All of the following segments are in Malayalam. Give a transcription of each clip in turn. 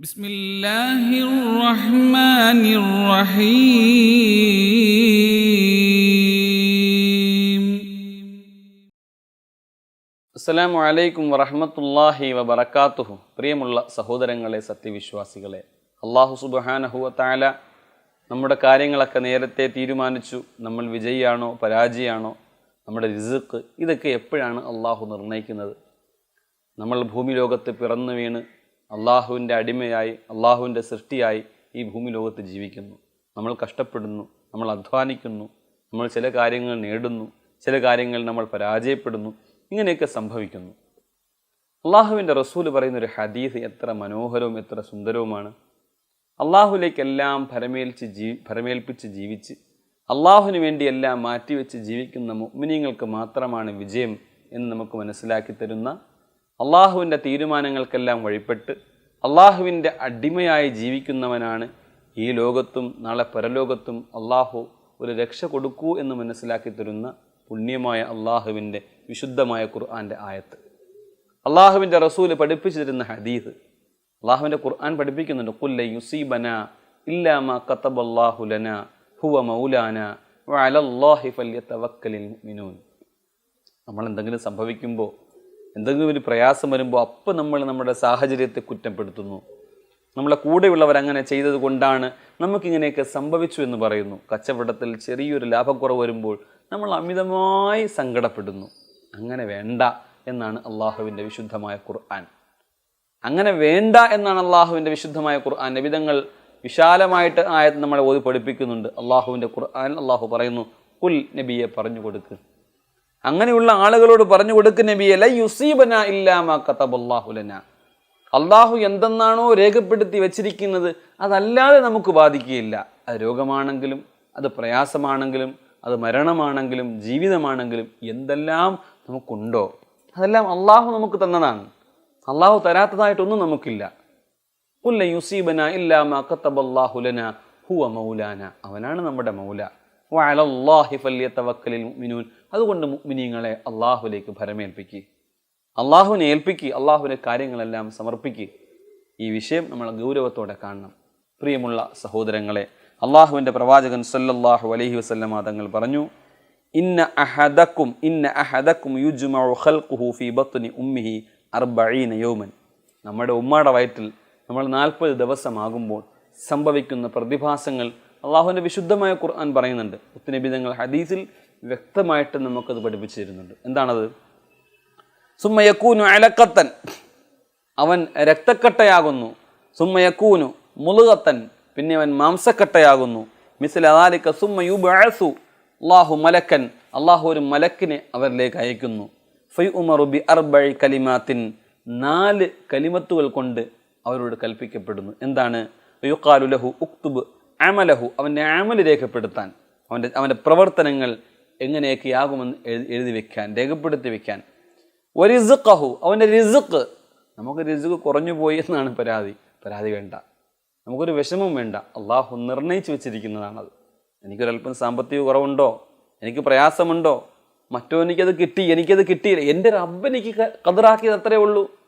بسم الله الرحمن الرحيم അസ്സലാമു അലൈക്കും വറഹ്മത്തുള്ളാഹി വബറകാതുഹു പ്രിയമുള്ള സഹോദരങ്ങളെ സത്യവിശ്വാസികളെ അള്ളാഹു സുബ്ഹാനഹു വതആല നമ്മുടെ കാര്യങ്ങളൊക്കെ നേരത്തെ തീരുമാനിച്ചു നമ്മൾ വിജയിയാണോ പരാജയമാണോ നമ്മുടെ റിസുക്ക് ഇതൊക്കെ എപ്പോഴാണ് അള്ളാഹു നിർണ്ണയിക്കുന്നത് നമ്മൾ ഭൂമി ലോകത്ത് പിറന്നു വീണ് അള്ളാഹുവിന്റെ അടിമയായി അള്ളാഹുവിന്റെ സൃഷ്ടിയായി ഈ ഭൂമി ലോകത്ത് ജീവിക്കുന്നു. നമ്മൾ കഷ്ടപ്പെടുന്നു നമ്മൾ അധ്വാനിക്കുന്നു നമ്മൾ ചില കാര്യങ്ങൾ നേടുന്നു ചില കാര്യങ്ങൾ നമ്മൾ പരാജയപ്പെടുന്നു ഇങ്ങനെയൊക്കെ സംഭവിക്കുന്നു. അള്ളാഹുവിന്റെ റസൂൽ പറയുന്ന ഒരു ഹദീസ് എത്ര മനോഹരവും എത്ര സുന്ദരവുമാണ്. അള്ളാഹുലേക്കെല്ലാം ഭരമേൽച്ച് ജീ ഭരമേൽപ്പിച്ച് ജീവിച്ച് അള്ളാഹുവിന് വേണ്ടി എല്ലാം മാറ്റിവെച്ച് ജീവിക്കുന്ന മുഅ്മിനീങ്ങൾക്ക് മാത്രമാണ് വിജയം എന്ന് നമുക്ക് മനസ്സിലാക്കി തരുന്ന അള്ളാഹുവിന്റെ തീരുമാനങ്ങൾക്കെല്ലാം വഴിപ്പെട്ട് അള്ളാഹുവിന്റെ അടിമയായി ജീവിക്കുന്നവനാണ് ഈ ലോകത്തും നാളെ പരലോകത്തും അള്ളാഹു ഒരു രക്ഷ കൊടുക്കൂ എന്ന് മനസ്സിലാക്കി തരുന്ന പുണ്യമായ അള്ളാഹുവിന്റെ വിശുദ്ധമായ ഖുർആന്റെ ആയത്ത്. അള്ളാഹുവിന്റെ റസൂൽ പഠിപ്പിച്ചു തരുന്ന ഹദീദ് അള്ളാഹുവിന്റെ ഖുർആൻ പഠിപ്പിക്കുന്നുണ്ട്. കുല്ല യുസീബന ഇല്ലാമ കത്തബല്ലാഹുലന ഹുവ മൗലാന വഅലല്ലാഹി ഫല്യതവക്കലിൽ മിനൂൻ നമ്മൾ എന്തെങ്കിലും സംഭവിക്കുമ്പോൾ എന്തെങ്കിലും ഒരു പ്രയാസം വരുമ്പോൾ അപ്പം നമ്മൾ നമ്മുടെ സാഹചര്യത്തെ കുറ്റപ്പെടുത്തുന്നു. നമ്മളെ കൂടെയുള്ളവർ അങ്ങനെ ചെയ്തത് കൊണ്ടാണ് നമുക്കിങ്ങനെയൊക്കെ സംഭവിച്ചു എന്ന് പറയുന്നു. കച്ചവടത്തിൽ ചെറിയൊരു ലാഭക്കുറവ് വരുമ്പോൾ നമ്മൾ അമിതമായി സങ്കടപ്പെടുന്നു. അങ്ങനെ വേണ്ട എന്നാണ് അള്ളാഹുവിന്റെ വിശുദ്ധമായ ഖുർആൻ. അങ്ങനെ വേണ്ട എന്നാണ് അള്ളാഹുവിന്റെ വിശുദ്ധമായ ഖുർആൻ. നബിതങ്ങൾ വിശാലമായിട്ട് ആയത് നമ്മളെ ഓതി പഠിപ്പിക്കുന്നുണ്ട്. അള്ളാഹുവിന്റെ ഖുർആൻ അള്ളാഹു പറയുന്നു കുൽ നബിയെ പറഞ്ഞു കൊടുക്ക്. അങ്ങനെയുള്ള ആളുകളോട് പറഞ്ഞു കൊടുക്ക് നബിയെ ലൈ യുസീബന ഇല്ലാമ കത്തബല്ലാഹുലന അള്ളാഹു എന്തെന്നാണോ രേഖപ്പെടുത്തി വച്ചിരിക്കുന്നത് അതല്ലാതെ നമുക്ക് ബാധിക്കുകയില്ല. അത് രോഗമാണെങ്കിലും അത് പ്രയാസമാണെങ്കിലും അത് മരണമാണെങ്കിലും ജീവിതമാണെങ്കിലും എന്തെല്ലാം നമുക്കുണ്ടോ? അതെല്ലാം അള്ളാഹു നമുക്ക് തന്നതാണ്. അള്ളാഹു തരാത്തതായിട്ടൊന്നും നമുക്കില്ല. ഉല്ല യുസീബന ഇല്ലാമ കത്തബല്ലാഹുലന ഹുവ മൗലാന. അവനാണ് നമ്മുടെ മൗല. വഅലല്ലാഹി അതുകൊണ്ട് മുഅ്മിനീങ്ങളെ അള്ളാഹുലേക്ക് ഭരമേൽപ്പിക്കുക അള്ളാഹുവിനെ ഏൽപ്പിക്കുക അള്ളാഹുവിന്റെ കാര്യങ്ങളെല്ലാം സമർപ്പിക്കുക ഈ വിഷയം നമ്മൾ ഗൗരവത്തോടെ കാണണം. പ്രിയമുള്ള സഹോദരങ്ങളെ അള്ളാഹുവിന്റെ പ്രവാചകൻ സല്ലല്ലാഹു അലൈഹി വസല്ലമ തങ്ങൾ പറഞ്ഞു ഇന്ന അഹദക്കും ഇന്ന അഹദക്കും യുജ്മഉ ഖൽഖുഹു ഫീ ബത്നി ഉമ്മിഹി അർബഈന യൗമൻ. നമ്മുടെ ഉമ്മയുടെ വയറ്റിൽ നമ്മൾ നാൽപ്പത് ദിവസമാകുമ്പോൾ സംഭവിക്കുന്ന പ്രതിഭാസങ്ങൾ അള്ളാഹുവിന്റെ വിശുദ്ധമായ ഖുർആൻ പറയുന്നുണ്ട്. ഉത്തനബിതങ്ങൾ ഹദീസിൽ വ്യക്തമായിട്ട് നമുക്കത് പഠിപ്പിച്ചു തരുന്നുണ്ട് എന്താണത് സുമ്മയക്കൂനു അലക്കത്തൻ. അവൻ രക്തക്കട്ടയാകുന്നു. സുമ്മയക്കൂനു മുളുകത്തൻ. പിന്നെ അവൻ മാംസക്കട്ടയാകുന്നു. മിസിൽ അതാലിക്ക സുമ്മ യുബഅസു. അള്ളാഹു മലക്കൻ. അള്ളാഹു ഒരു മലക്കിനെ അവരിലേക്ക് അയക്കുന്നു. ഫൈ ഉമറുബി ബി അർബഴി കലിമാത്തിൻ. നാല് കലിമത്തുകൾ കൊണ്ട് അവരോട് കൽപ്പിക്കപ്പെടുന്നു. എന്താണ്? ലഹു ഉക്തുബ് അമലഹു അവന്റെ അമൽ രേഖപ്പെടുത്താൻ അവന്റെ അവന്റെ പ്രവർത്തനങ്ങൾ എങ്ങനെയൊക്കെയാകുമെന്ന് എഴുതി എഴുതി വെക്കാൻ രേഖപ്പെടുത്തി വെക്കാൻ. ഒരിസുഖഹു അവന്റെ റിസുക്ക് നമുക്ക് റിസുക്ക് കുറഞ്ഞു പോയി എന്നാണ് പരാതി. പരാതി വേണ്ട. നമുക്കൊരു വിഷമം വേണ്ട. അള്ളാഹു നിർണയിച്ചു വെച്ചിരിക്കുന്നതാണത്. എനിക്കൊരല്പം സാമ്പത്തിക കുറവുണ്ടോ? എനിക്ക് പ്രയാസമുണ്ടോ? മറ്റോ എനിക്കത് കിട്ടി എനിക്കത് കിട്ടിയില്ല. എന്റെ റബ്ബ് എനിക്ക് കതിറാക്കിയത് അത്രേ ഉള്ളൂ.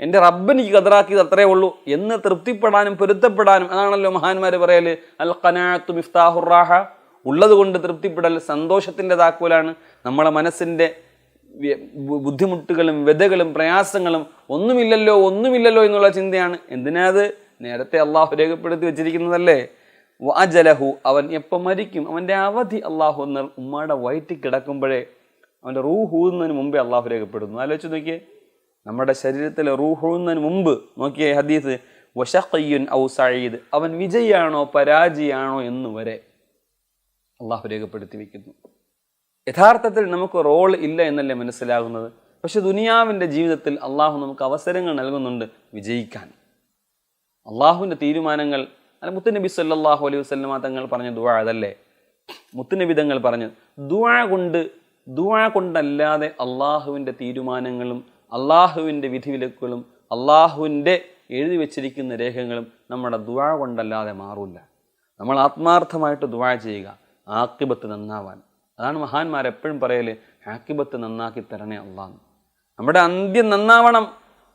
എന്റെ റബ്ബ് എനിക്ക് കതറാക്കിയത് അത്രേ ഉള്ളൂ. എന്ന് തൃപ്തിപ്പെടാനും പൊരുത്തപ്പെടാനും അതാണല്ലോ മഹാന്മാർ പറയൽ. അൽ കനാത്തു മിഫ്താഹുറാഹ ഉള്ളത് കൊണ്ട് തൃപ്തിപ്പെടൽ സന്തോഷത്തിന്റെ താക്കോലാണ് നമ്മളെ മനസ്സിന്റെ ബുദ്ധിമുട്ടുകളും വ്യതകളും പ്രയാസങ്ങളും ഒന്നുമില്ലല്ലോ ഒന്നുമില്ലല്ലോ എന്നുള്ള ചിന്തയാണ്. എന്തിനാ അത്? നേരത്തെ അള്ളാഹു രേഖപ്പെടുത്തി വെച്ചിരിക്കുന്നതല്ലേ? വാജലഹു അവൻ എപ്പം മരിക്കും? അവന്റെ അവധി അള്ളാഹു എന്ന് ഉമ്മയുടെ വയറ്റിൽ കിടക്കുമ്പോഴേ അവന്റെ റൂഹ് ഊതുന്നതിന് മുമ്പേ അള്ളാഹു രേഖപ്പെടുന്നു. ആലോചിച്ച് നോക്കിയേ. നമ്മുടെ ശരീരത്തിലെ റൂഹൂന്നതിന് മുമ്പ് നോക്കിയ ഹദീസ് വഷഖയ്യുൻ ഔ സഈദ്. അവൻ വിജയിയാണോ പരാജയാണോ എന്ന് വരെ അള്ളാഹു രേഖപ്പെടുത്തി വയ്ക്കുന്നു യഥാർത്ഥത്തിൽ നമുക്ക് റോൾ ഇല്ല എന്നല്ലേ മനസ്സിലാകുന്നത്? പക്ഷെ ദുനിയാവിന്റെ ജീവിതത്തിൽ അള്ളാഹു നമുക്ക് അവസരങ്ങൾ നൽകുന്നുണ്ട് വിജയിക്കാൻ. അള്ളാഹുവിന്റെ തീരുമാനങ്ങൾ അല്ല മുത്തുനബി സല്ലാഹു അലൈഹി വസ്ലമ തങ്ങൾ പറഞ്ഞ ദുവാ അതല്ലേ? മുത്തുനബി തങ്ങൾ പറഞ്ഞു ദുആ കൊണ്ട് ദുവാ കൊണ്ടല്ലാതെ അള്ളാഹുവിന്റെ തീരുമാനങ്ങളും അള്ളാഹുവിന്റെ വിധിവിലക്കുകളും അള്ളാഹുവിന്റെ എഴുതി വച്ചിരിക്കുന്ന രേഖകളും നമ്മുടെ ദുവാ കൊണ്ടല്ലാതെ മാറില്ല നമ്മൾ ആത്മാർത്ഥമായിട്ട് ദുവാ ചെയ്യുക ആക്കിബത്ത് നന്നാവാൻ. അതാണ് മഹാന്മാർ എപ്പോഴും പറയൽ ആക്കിബത്ത് നന്നാക്കി തരണേ അള്ളാഹ്. നമ്മുടെ അന്ത്യം നന്നാവണം.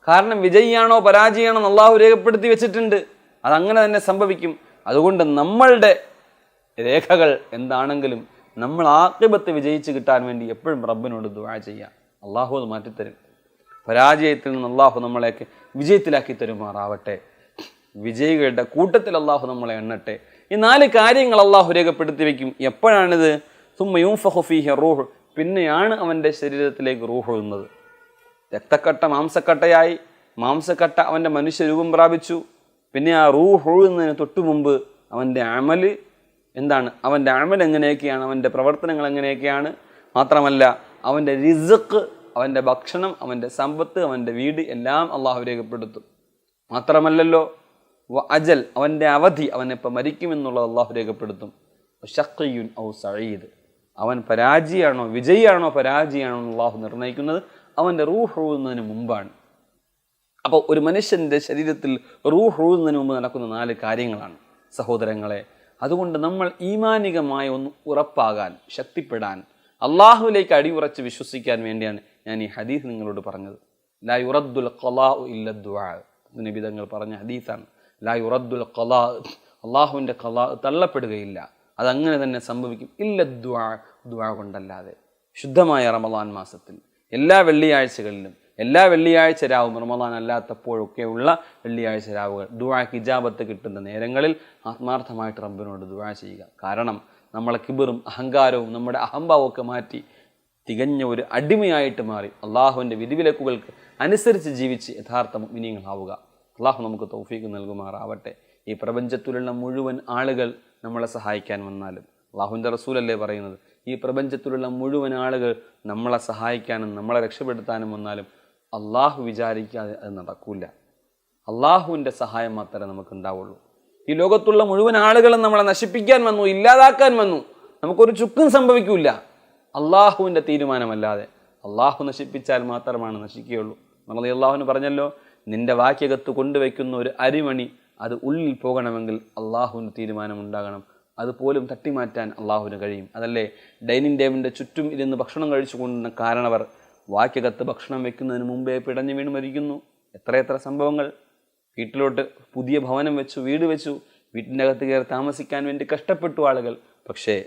കാരണം വിജയിയാണോ പരാജയമാണോ അള്ളാഹു രേഖപ്പെടുത്തി വെച്ചിട്ടുണ്ട്. അതങ്ങനെ തന്നെ സംഭവിക്കും. അതുകൊണ്ട് നമ്മളുടെ രേഖകൾ എന്താണെങ്കിലും നമ്മൾ ആക്കിബത്ത് വിജയിച്ച് കിട്ടാൻ വേണ്ടി എപ്പോഴും റബ്ബിനോട് ദുവാ ചെയ്യുക. അള്ളാഹു അത് മാറ്റിത്തരും. പരാജയത്തിൽ നിന്ന് അള്ളാഹു നമ്മളെയൊക്കെ വിജയത്തിലാക്കി തരുമാറാവട്ടെ. വിജയികളുടെ കൂട്ടത്തിൽ അള്ളാഹു നമ്മളെ എണ്ണട്ടെ. ഈ നാല് കാര്യങ്ങൾ അള്ളാഹു രേഖപ്പെടുത്തി വയ്ക്കും എപ്പോഴാണിത്? സുമ്മ യൂഫഹു ഫീഹി റൂഹ്. പിന്നെയാണ് അവന്റെ ശരീരത്തിലേക്ക് റൂഹ് ഒഴുന്നത് രക്തക്കട്ട മാംസക്കട്ടയായി. മാംസക്കട്ട അവന്റെ മനുഷ്യരൂപം പ്രാപിച്ചു. പിന്നെ ആ റൂഹ് ഒഴുകുന്നതിന് തൊട്ടു മുമ്പ് അവന്റെ അമൽ എന്താണ്? അവന്റെ അമൽ എങ്ങനെയൊക്കെയാണ്? അവന്റെ പ്രവർത്തനങ്ങൾ എങ്ങനെയൊക്കെയാണ്? മാത്രമല്ല അവന്റെ റിസക്ക് അവന്റെ ഭക്ഷണം അവന്റെ സമ്പത്ത് അവന്റെ വീട് എല്ലാം അള്ളാഹു രേഖപ്പെടുത്തും. മാത്രമല്ലല്ലോ അജൽ അവന്റെ അവധി അവൻ എപ്പോൾ മരിക്കുമെന്നുള്ളത് അള്ളാഹു രേഖപ്പെടുത്തും. ഷക്കയ്യുൻ ഔ സഴീദ് അവൻ പരാജയമാണോ വിജയിയാണോ പരാജയമാണോ എന്ന് അള്ളാഹു നിർണയിക്കുന്നത് അവന്റെ റൂഹ് ഒഴുകുന്നതിന് മുമ്പാണ്. അപ്പോൾ ഒരു മനുഷ്യന്റെ ശരീരത്തിൽ റൂഹ് ഒഴുകുന്നതിന് മുമ്പ് നടക്കുന്ന നാല് കാര്യങ്ങളാണ് സഹോദരങ്ങളെ. അതുകൊണ്ട് നമ്മൾ ഈമാനികമായി ഒന്ന് ഉറപ്പാകാൻ ശക്തിപ്പെടാൻ അള്ളാഹുവിലേക്ക് അടിയുറച്ച് വിശ്വസിക്കാൻ വേണ്ടിയാണ് ഞാൻ ഈ ഹദീസ് നിങ്ങളോട് പറഞ്ഞത്. ലാ യുറദ്ദുൽ കലാ ഇല്ല ദുആ. നബി തങ്ങൾ പറഞ്ഞ ഹദീസാണ്. ലാ യുറദ്ദുൽ കലാ അള്ളാഹുവിന്റെ കലാ തള്ളപ്പെടുകയില്ല. അതങ്ങനെ തന്നെ സംഭവിക്കും. ഇല്ല ദുആ ദുആ കൊണ്ടല്ലാതെ. ശുദ്ധമായ റമദാൻ മാസത്തിൽ. എല്ലാ വെള്ളിയാഴ്ചകളിലും എല്ലാ വെള്ളിയാഴ്ച രാവും റമദാൻ അല്ലാത്തപ്പോഴൊക്കെയുള്ള വെള്ളിയാഴ്ച രാവുകൾ. ദുആ ഇജാബത്ത് കിട്ടുന്ന നേരങ്ങളിൽ ആത്മാർത്ഥമായിട്ട് റബ്ബിനോട് ദുആ ചെയ്യുക. കാരണം നമ്മളെ കിബറും അഹങ്കാരവും നമ്മുടെ അഹംഭാവമൊക്കെ മാറ്റി തികഞ്ഞ ഒരു അടിമയായിട്ട് മാറി അള്ളാഹുവിന്റെ വിധിവിലക്കുകൾക്ക് അനുസരിച്ച് ജീവിച്ച് യഥാർത്ഥ മിനിങ്ങളാവുക അള്ളാഹു നമുക്ക് തൗഫീക്ക് നൽകുമാറാവട്ടെ. ഈ പ്രപഞ്ചത്തിലുള്ള മുഴുവൻ ആളുകൾ നമ്മളെ സഹായിക്കാൻ വന്നാലും. അള്ളാഹുവിന്റെ റസൂലല്ലേ പറയുന്നത്? ഈ പ്രപഞ്ചത്തിലുള്ള മുഴുവൻ ആളുകൾ നമ്മളെ സഹായിക്കാനും നമ്മളെ രക്ഷപ്പെടുത്താനും വന്നാലും അള്ളാഹു വിചാരിക്കാതെ അത് നടക്കൂല. അള്ളാഹുവിന്റെ സഹായം മാത്രമേ നമുക്ക് ഉണ്ടാവുള്ളൂ ഈ ലോകത്തുള്ള മുഴുവൻ ആളുകളും നമ്മളെ നശിപ്പിക്കാൻ വന്നു ഇല്ലാതാക്കാൻ വന്നു. നമുക്കൊരു ചുക്കും സംഭവിക്കൂല. അള്ളാഹുവിന്റെ തീരുമാനമല്ലാതെ. അള്ളാഹു നശിപ്പിച്ചാൽ മാത്രമാണ് നശിക്കുകയുള്ളൂ. നമ്മൾ അള്ളാഹുവിന് പറഞ്ഞല്ലോ നിന്റെ വാക്യകത്ത് കൊണ്ടുവയ്ക്കുന്ന ഒരു അരിമണി അത് ഉള്ളിൽ പോകണമെങ്കിൽ അള്ളാഹുവിന്റെ തീരുമാനമുണ്ടാകണം. അതുപോലും തട്ടിമാറ്റാൻ അള്ളാഹുവിന് കഴിയും. അതല്ലേ? ഡൈനിങ് ടേബിളിന്റെ ചുറ്റും ഇരുന്ന് ഭക്ഷണം കഴിച്ചു കൊണ്ടുന്ന കാരണവർ വാക്യകത്ത് ഭക്ഷണം വെക്കുന്നതിന് മുമ്പേ പിടഞ്ഞു വീണ് മരിക്കുന്നു. എത്രയെത്ര സംഭവങ്ങൾ. വീട്ടിലോട്ട് പുതിയ ഭവനം വെച്ചു വീട് വെച്ചു. വീട്ടിന്റെ അകത്ത് കയറി താമസിക്കാൻ വേണ്ടി കഷ്ടപ്പെട്ടു ആളുകൾ. പക്ഷേ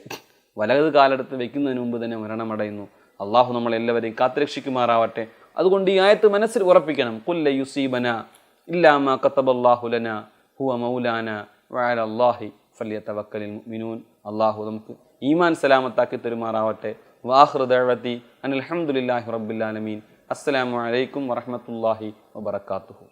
വലത് കാലെടുത്ത് വെക്കുന്നതിന് മുമ്പ് തന്നെ മരണമടയുന്നു. അള്ളാഹു നമ്മളെല്ലാവരെയും കാത്തുരക്ഷിക്കുമാറാവട്ടെ. അതുകൊണ്ട് ഈ ആയത്ത് മനസ്സിൽ ഉറപ്പിക്കണം. കുല്ല യുസീബന ഇല്ലാമ കത്തബല്ലാഹുലന ഹുവ മൗലാന വഅല അല്ലാഹി ഫല്യതവക്കലിൽ മുഅ്മിനൂൻ. അള്ളാഹു നമുക്ക് ഈമാൻ സലാമത്താക്കി തരുമാറാവട്ടെ. വാഹൃ ദഅവതി അനിൽ ഹംദുലില്ലാഹി റബ്ബിൽ ആലമീൻ. അസ്സലാമു അലൈക്കും വറഹ്മത്തുള്ളാഹി വബറകാതുഹു.